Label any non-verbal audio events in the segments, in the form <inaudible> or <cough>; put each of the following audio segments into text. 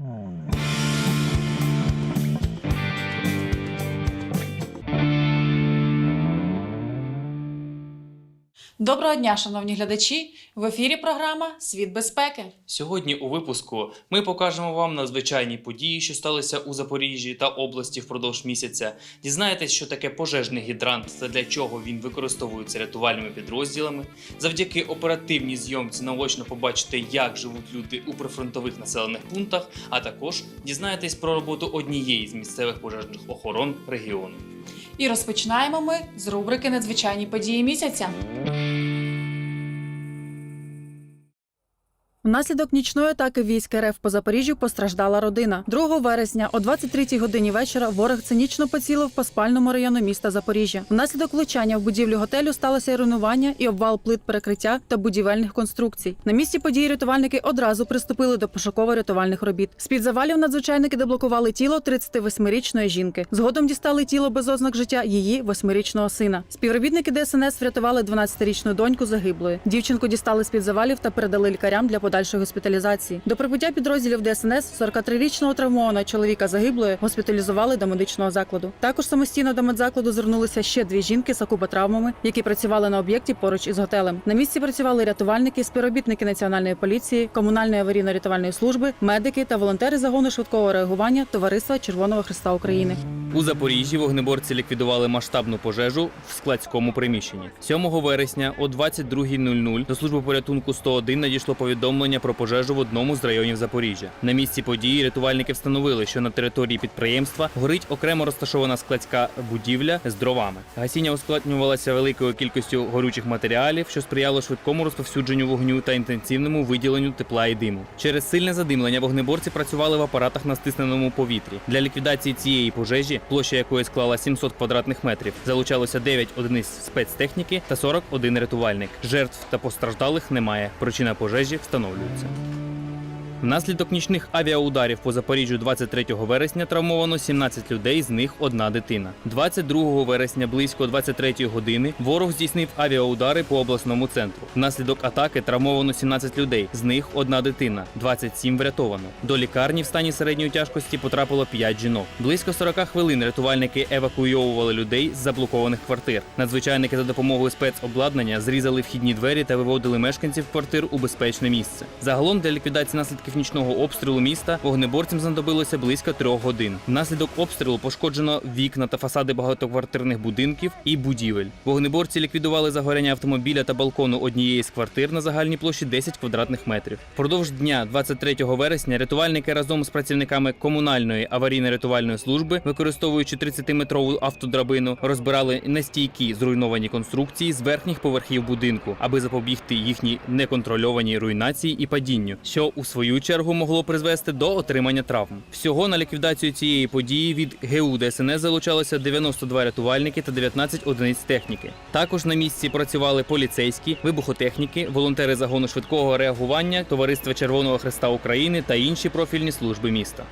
Hmm. Доброго дня, шановні глядачі! В ефірі програма Світ безпеки. Сьогодні у випуску ми покажемо вам надзвичайні події, що сталися у Запоріжжі та області впродовж місяця. Дізнаєтесь, що таке пожежний гідрант та для чого він використовується рятувальними підрозділами. Завдяки оперативній зйомці наочно побачите, як живуть люди у прифронтових населених пунктах, а також дізнаєтесь про роботу однієї з місцевих пожежних охорон регіону. І розпочинаємо ми з рубрики Надзвичайні події місяця. Внаслідок нічної атаки військ РФ по Запоріжжю постраждала родина. 2 вересня о 23-й годині вечора ворог цинічно поцілив по спальному району міста Запоріжжя. Внаслідок влучання в будівлю готелю сталося руйнування і обвал плит перекриття та будівельних конструкцій. На місці події рятувальники одразу приступили до пошуково-рятувальних робіт. З під завалів надзвичайники деблокували тіло 38-річної жінки. Згодом дістали тіло без ознак життя її 8-річного сина. Співробітники ДСНС врятували 12-річну доньку загиблої. Дівчинку дістали з під завалів та передали лікарям для подальшої госпіталізації. До прибуття підрозділів ДСНС 43-річного травмованого чоловіка загиблої госпіталізували до медичного закладу. Також самостійно до медзакладу звернулися ще дві жінки з акубатравмами, які працювали на об'єкті поруч із готелем. На місці працювали рятувальники, співробітники національної поліції, комунальної аварійно-рятувальної служби, медики та волонтери загону швидкого реагування Товариства Червоного Христа України. У Запоріжжі вогнеборці ліквідували масштабну пожежу в складському приміщенні. 7 вересня о 22.00 до служби порятунку 101 надійшло повідомлення про пожежу в одному з районів Запоріжжя. На місці події рятувальники встановили, що на території підприємства горить окремо розташована складська будівля з дровами. Гасіння ускладнювалося великою кількістю горючих матеріалів, що сприяло швидкому розповсюдженню вогню та інтенсивному виділенню тепла і диму. Через сильне задимлення вогнеборці працювали в апаратах на стисненому повітрі. Для ліквідації цієї пожежі, площа якої склала 700 квадратних метрів, залучалося 9 одиниць спецтехніки та 41 рятувальник. Жертв та постраждалих немає. Причина пожежі встановлюється. 있 죠. Внаслідок нічних авіаударів по Запоріжжю 23 вересня травмовано 17 людей, з них одна дитина. 22 вересня близько 23 години ворог здійснив авіаудари по обласному центру. Внаслідок атаки травмовано 17 людей, з них одна дитина, 27 врятовано. До лікарні в стані середньої тяжкості потрапило 5 жінок. Близько 40 хвилин рятувальники евакуйовували людей з заблокованих квартир. Надзвичайники за допомогою спецобладнання зрізали вхідні двері та виводили мешканців квартир у безпечне місце. Загалом для ліквідації наслідків нічного обстрілу міста вогнеборцям знадобилося близько трьох годин. Внаслідок обстрілу пошкоджено вікна та фасади багатоквартирних будинків і будівель. Вогнеборці ліквідували загоряння автомобіля та балкону однієї з квартир на загальній площі 10 квадратних метрів. Впродовж дня 23 вересня рятувальники разом з працівниками комунальної аварійно-рятувальної служби, використовуючи 30-метрову автодрабину, розбирали нестійкі зруйновані конструкції з верхніх поверхів будинку, аби запобігти їхній неконтрольованій руйнації і падінню, що у свою чергу могло призвести до отримання травм. Всього на ліквідацію цієї події від ГУ ДСНС залучалося 92 рятувальники та 19 одиниць техніки. Також на місці працювали поліцейські, вибухотехніки, волонтери загону швидкого реагування, Товариства Червоного Христа України та інші профільні служби міста.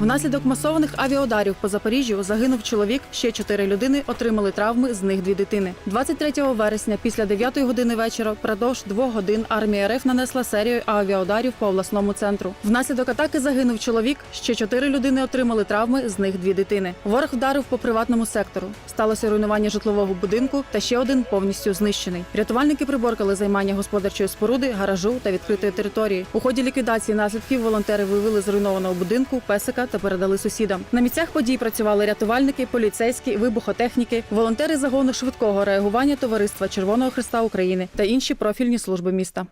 Внаслідок масованих авіаударів по Запоріжжю загинув чоловік. Ще чотири людини отримали травми, з них дві дитини. 23 вересня, після 9 години вечора, впродовж двох годин армія РФ нанесла серію авіаударів по обласному центру. Внаслідок атаки загинув чоловік. Ще чотири людини отримали травми, з них дві дитини. Ворог вдарив по приватному сектору. Сталося руйнування житлового будинку, та ще один повністю знищений. Рятувальники приборкали займання господарчої споруди, гаражу та відкритої території. У ході ліквідації наслідків волонтери виявили з руйнованого будинку песика та передали сусідам. На місцях подій працювали рятувальники, поліцейські, вибухотехніки, волонтери загону швидкого реагування Товариства Червоного Христа України та інші профільні служби міста.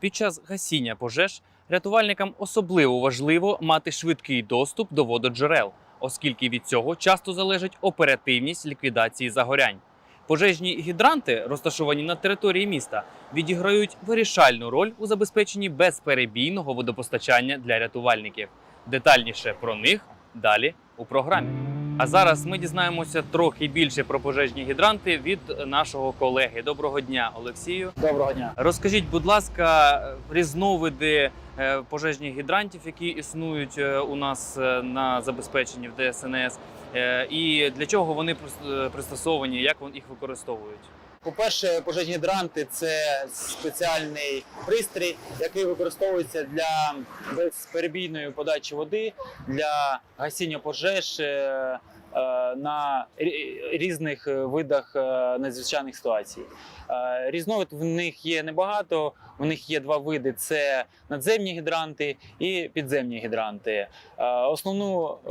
Під час гасіння пожеж рятувальникам особливо важливо мати швидкий доступ до вододжерел, оскільки від цього часто залежить оперативність ліквідації загорянь. Пожежні гідранти, розташовані на території міста, відіграють вирішальну роль у забезпеченні безперебійного водопостачання для рятувальників. Детальніше про них далі у програмі. А зараз ми дізнаємося трохи більше про пожежні гідранти від нашого колеги. Доброго дня, Олексію. Доброго дня. Розкажіть, будь ласка, різновиди е, пожежних гідрантів, які існують е, у нас е, на забезпеченні в ДСНС, і для чого вони е, пристосовані, як їх використовують? По-перше, пожежні гідранти це спеціальний пристрій, який використовується для безперебійної подачі води для гасіння пожеж е, е, на різних видах е, надзвичайних ситуацій. Е, Різновид в них є небагато. В них є два види: це надземні гідранти і підземні гідранти. Е, Основну е,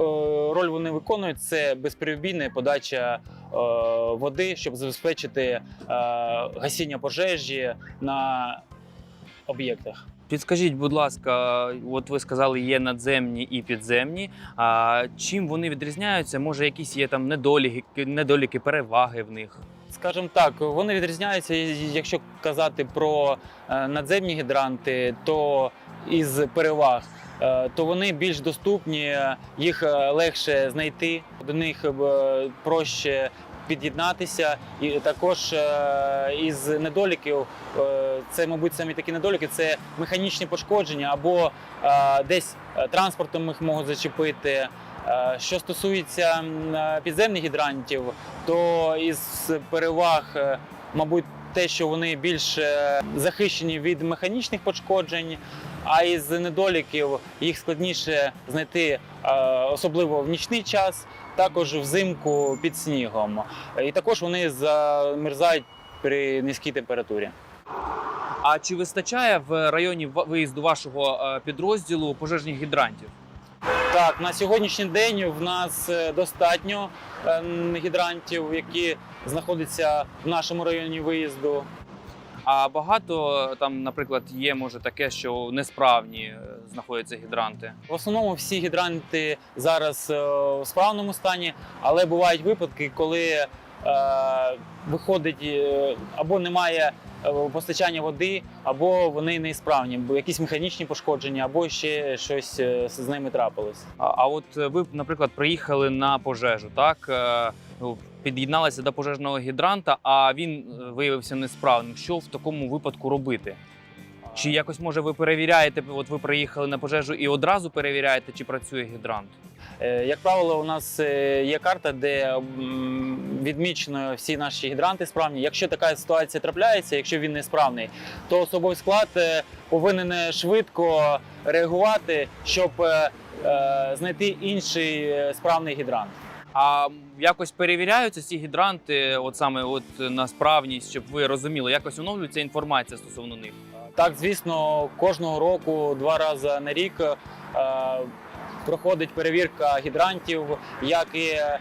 роль вони виконують це безперебійна подача е, води, щоб забезпечити е, гасіння пожежі на об'єктах. Підскажіть, будь ласка, от ви сказали, є надземні і підземні. А чим вони відрізняються? Може, якісь є там недоліки, недоліки, переваги в них? Скажімо так, вони відрізняються, якщо казати про е, надземні гідранти, то із переваг. е, То вони більш доступні, їх е, легше знайти, до них проще під'єднатися. І також е, із недоліків, е, це, мабуть, самі такі недоліки, це механічні пошкодження або е, десь транспортом їх можуть зачепити. Що стосується підземних гідрантів, то із переваг, мабуть, те, що вони більш захищені від механічних пошкоджень, а із недоліків їх складніше знайти, особливо в нічний час, також взимку під снігом. І також вони замерзають при низькій температурі. А чи вистачає в районі виїзду вашого е, підрозділу пожежних гідрантів? Так, на сьогоднішній день в нас е, достатньо е, гідрантів, які знаходяться в нашому районі виїзду. А багато там, наприклад, є може таке, що несправні е, знаходяться гідранти. В основному всі гідранти зараз е, в справному стані, але бувають випадки, коли е, виходить е, або немає постачання води, або вони неісправні, бо якісь механічні пошкодження, або ще щось з ними трапилось. А, а от ви, наприклад, приїхали на пожежу, так ну, до пожежного гідранта, а він е, виявився несправним. Що в такому випадку робити? Чи якось може ви перевіряєте? От ви приїхали на пожежу і одразу перевіряєте, чи працює гідрант? Е, Як правило, у нас е, є карта, де відмічено всі наші гідранти справні. Якщо така ситуація трапляється, якщо він несправний, то особовий склад повинен швидко реагувати, щоб знайти інший справний гідрант. А якось перевіряються ці гідранти, от саме от на справність, щоб ви розуміли, якось оновлюється інформація стосовно них. Так, звісно, кожного року, два рази на рік е, проходить перевірка гідрантів, як і е,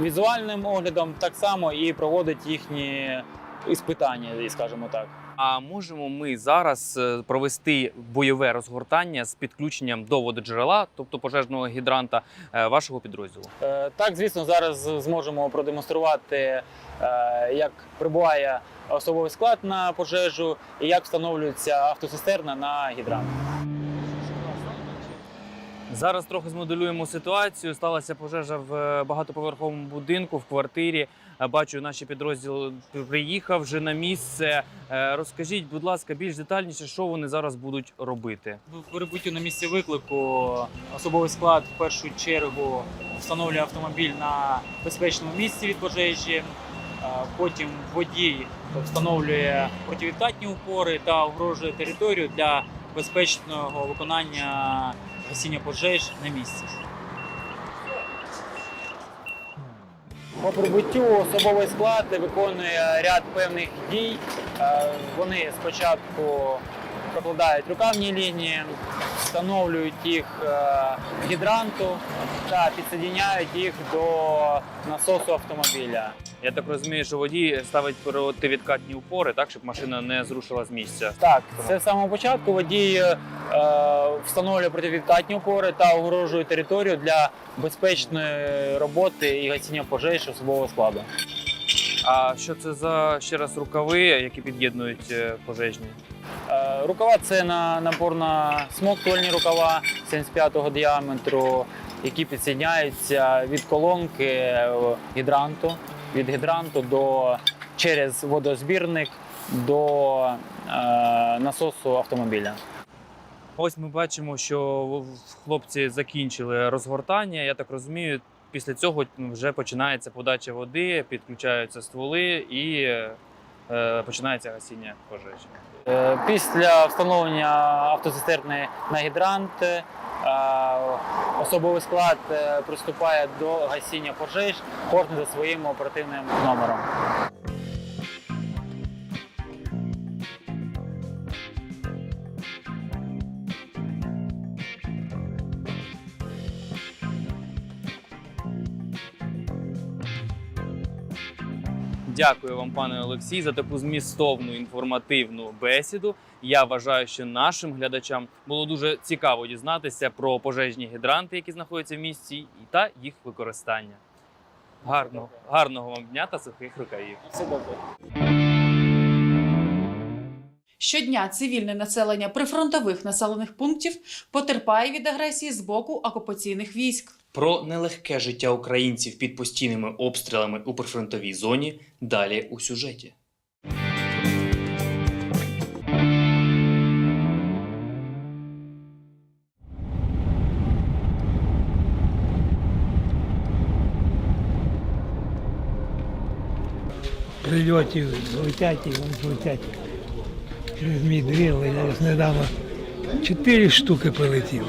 візуальним оглядом, так само і проводить їхні іспитання, скажімо так. А можемо ми зараз е, провести бойове розгортання з підключенням до вододжерела, тобто пожежного гідранта е, вашого підрозділу? Е, Так, звісно, зараз зможемо продемонструвати, як прибуває особовий склад на пожежу і як встановлюється автоцистерна на гідрант. Зараз трохи змоделюємо ситуацію. Сталася пожежа в е, багатоповерховому будинку в квартирі. Е, Бачу, наші підрозділ приїхав вже на місце. Е, Розкажіть, будь ласка, більш детальніше, що вони зараз будуть робити. В прибуттю на місце виклику особовий склад в першу чергу встановлює автомобіль на безпечному місці від пожежі. Потім водій встановлює противідкатні упори та огорожує територію для безпечного виконання гасіння пожеж на місці. По прибуттю особовий склад виконує ряд певних дій. Е, Вони спочатку прокладають рукавні лінії, встановлюють їх е, гідранту та підсоединяють їх до насосу автомобіля. Я так розумію, що водій ставить противідкатні упори, так щоб машина не зрушила з місця. Так, це з самого початку водій е, встановлює противідкатні опори та огорожує територію для безпечної роботи і гасіння пожеж особового складу. А що це за ще раз рукави, які під'єднують е, пожежні? Е, Рукава це на напорно смоктувальні рукава 75-го діаметру, які підсоединяються від колонки е, гідранту, від гідранту до через водозбірник до е, насосу автомобіля. Ось ми бачимо, що хлопці закінчили розгортання. Я так розумію, Після цього вже починається подача води, підключаються стволи і е, починається гасіння пожежі. Е, Після встановлення автоцистерни на гідрант особовий склад е, приступає до гасіння пожеж, кожен за своїм оперативним номером. Дякую вам, пане Олексій, за таку змістовну інформативну бесіду. Я вважаю, що нашим глядачам було дуже цікаво дізнатися про пожежні гідранти, які знаходяться в місті, та їх використання. Гарного, гарного вам дня та сухих рукавів. Все добре. Щодня цивільне населення прифронтових населених пунктів потерпає від агресії з боку окупаційних військ. Про нелегке життя українців під постійними обстрілами у прифронтовій зоні далі у сюжеті. прильотів летять і летять мій двір. Я ось недавно чотири штуки прилетіло.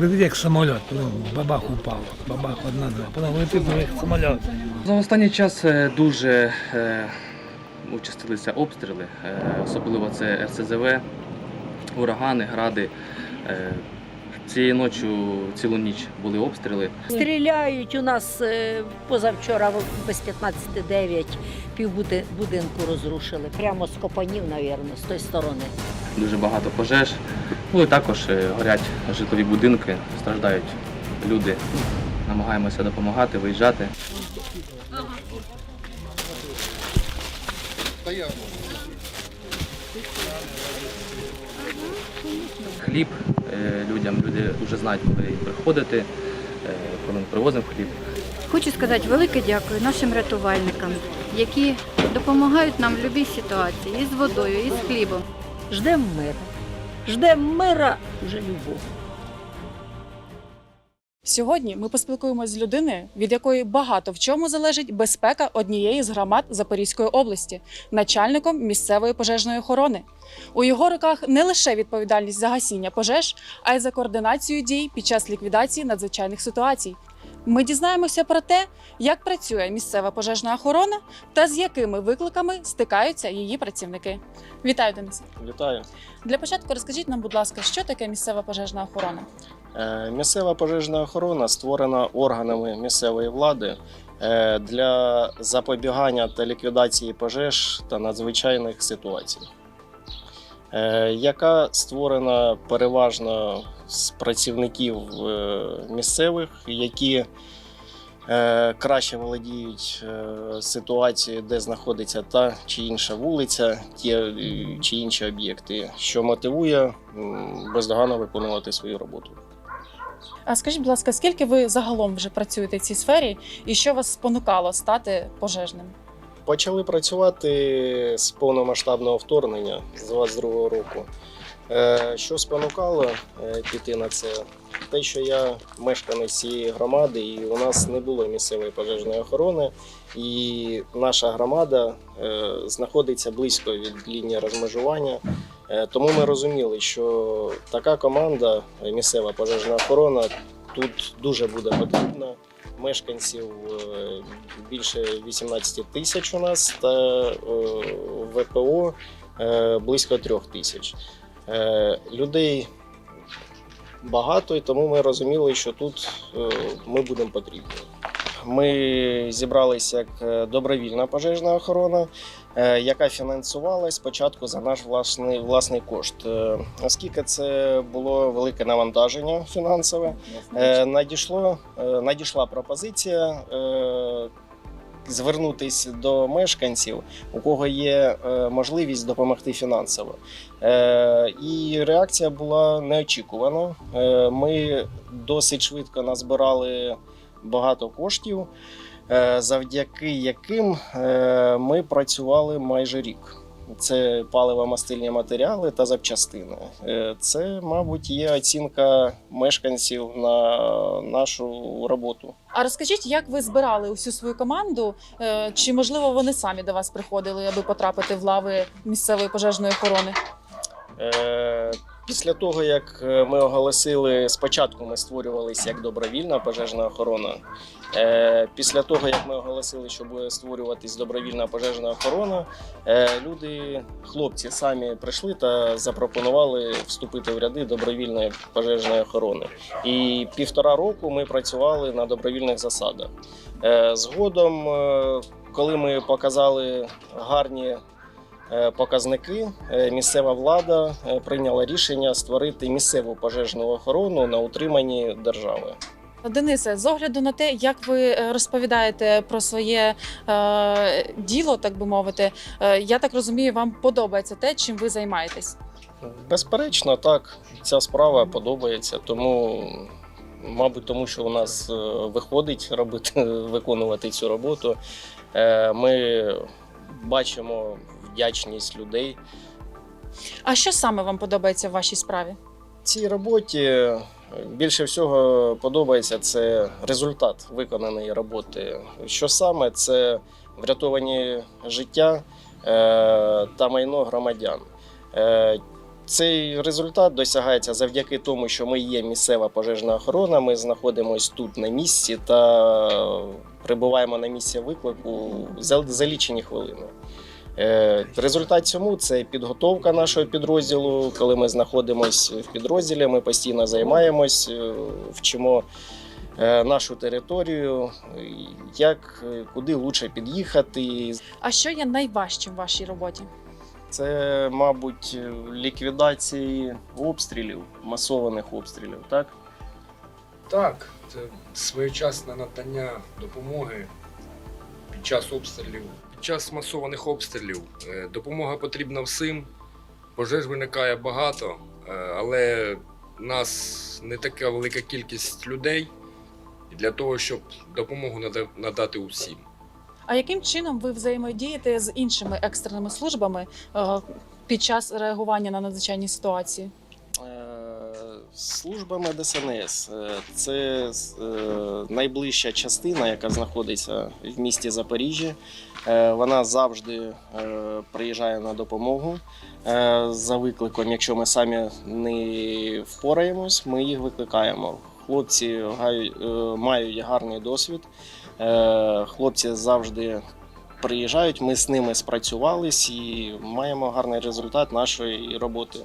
Летить як самоліт, потім бабах упав, бабах одна-два, потім летить як самоліт. За останній час е, дуже е, участилися обстріли, е, особливо це РСЗВ, урагани, гради. Цієї ночі цілу ніч були обстріли. Стріляють у нас е, позавчора без 15-9 півбудинку розрушили. Прямо з копанів, мабуть, з тої сторони. Дуже багато пожеж. Ну і також е, горять житлові будинки, страждають люди. Намагаємося допомагати, виїжджати. Хліб людям, люди вже знають, коли приходити, е, коли ми привозимо хліб. Хочу сказати велике дякую нашим рятувальникам, які допомагають нам в будь-якій ситуації і з водою, і з хлібом. Ждемо мира. Ждемо мира, вже любов. Сьогодні ми поспілкуємося з людиною, від якої багато в чому залежить безпека однієї з громад Запорізької області, начальником місцевої пожежної охорони. У його руках не лише відповідальність за гасіння пожеж, а й за координацію дій під час ліквідації надзвичайних ситуацій. Ми дізнаємося про те, як працює місцева пожежна охорона та з якими викликами стикаються її працівники. Вітаю, Денисе! Вітаю. Для початку розкажіть нам, будь ласка, що таке місцева пожежна охорона? Е, Місцева пожежна охорона створена органами місцевої влади е, для запобігання та ліквідації пожеж та надзвичайних ситуацій, е, яка створена переважно з працівників місцевих, які краще володіють ситуацією, де знаходиться та чи інша вулиця, ті чи інші об'єкти, що мотивує бездоганно виконувати свою роботу. А скажіть, будь ласка, скільки ви загалом вже працюєте в цій сфері, і що вас спонукало стати пожежним? Почали працювати з повномасштабного вторгнення з 22-го року. Е, Що спонукало е, піти на це? Те, що я мешканець цієї громади, і у нас не було місцевої пожежної охорони, і наша громада е, знаходиться близько від лінії розмежування. Е, Тому ми розуміли, що така команда, е, місцева пожежна охорона, тут дуже буде потрібна. Мешканців е, більше 18 тисяч у нас та ВПО близько 3 тисяч. Людей багато, і тому ми розуміли, що тут ми будемо потрібні. Ми зібралися як добровільна пожежна охорона, яка фінансувалась спочатку за наш власний, власний кошт. Е, Оскільки це було велике навантаження фінансове, Е, надійшло, е, надійшла пропозиція е, звернутися до мешканців, у кого є е, можливість допомогти фінансово. Е, і реакція була неочікувана. Е, ми досить швидко назбирали багато коштів, е, завдяки яким е, ми працювали майже рік. це паливо-мастильні матеріали та запчастини. Е, Це, мабуть, є оцінка мешканців на нашу роботу. А розкажіть, як ви збирали усю свою команду? Е, Чи можливо вони самі до вас приходили, аби потрапити в лави місцевої пожежної охорони? Е, Після того, як е, ми оголосили, спочатку ми створювалися як добровільна пожежна охорона. Е, Після того, як ми оголосили, що буде створюватись добровільна пожежна охорона, е, люди, хлопці, самі прийшли та запропонували вступити в ряди добровільної пожежної охорони. І півтора року ми працювали на добровільних засадах. Згодом, коли ми показали гарні показники, е, місцева влада е, прийняла рішення створити місцеву пожежну охорону на утриманні держави. Денисе, з огляду на те, як ви е, розповідаєте про своє е, діло, так би мовити, е, я так розумію, вам подобається те, чим ви займаєтесь. Безперечно, так, ця справа подобається, тому, мабуть, тому що у нас е, виходить робити, <laughs> виконувати цю роботу. Е, Ми бачимо вдячність людей. А що саме вам подобається в вашій справі? Цій роботі більше всього подобається це результат виконаної роботи. Що саме це врятовані життя е, та майно громадян. Е, Цей результат досягається завдяки тому, що ми є місцева пожежна охорона. Ми знаходимося тут на місці та прибуваємо на місце виклику за, за лічені хвилини. Е, Результат цьому це підготовка нашого підрозділу. Коли ми знаходимося в підрозділі, ми постійно займаємось, е, вчимо е, нашу територію, як куди лучше під'їхати. А що є найважчим в вашій роботі? Це, мабуть, ліквідації обстрілів, масованих обстрілів, так? Так, це своєчасне надання допомоги під час обстрілів. Під час масованих обстрілів е, допомога потрібна всім. Пожеж виникає багато, е, але нас не така велика кількість людей для того, щоб допомогу нада- надати усім. А яким чином ви взаємодієте з іншими екстреними службами е, під час реагування на надзвичайні ситуації? Е, Служба ДСНС е, це е, найближча частина, яка знаходиться в місті Запоріжжя. Е, Вона завжди приїжджає на допомогу за викликом. Якщо ми самі не впораємось, ми їх викликаємо. Хлопці мають гарний досвід. Хлопці завжди приїжджають. Ми з ними спрацювались і маємо гарний результат нашої роботи.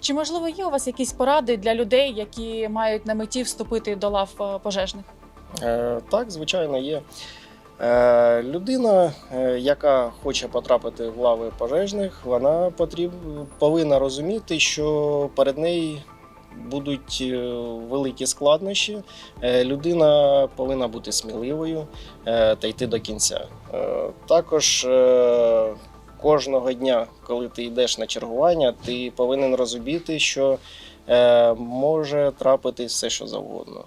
Чи можливо є у вас якісь поради для людей, які мають на меті вступити до лав е, пожежних? Е, Так, звичайно, є. Е, Людина, е, яка хоче потрапити в лави пожежних, вона потріб, повинна розуміти, що перед нею будуть е, великі складнощі. Е, Людина повинна бути сміливою е, та йти до кінця. Е, Також е, кожного дня, коли ти йдеш на чергування, ти повинен розуміти, що е, може трапитись все, що завгодно.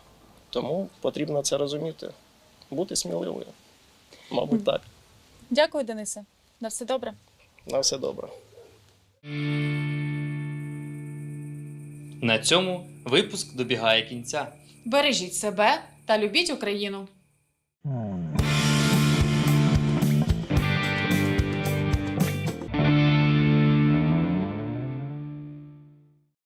Тому потрібно це розуміти, бути сміливою. Мабуть, так. Дякую, Денисе. На все добре. На все добре. На цьому випуск добігає кінця. Бережіть себе та любіть Україну.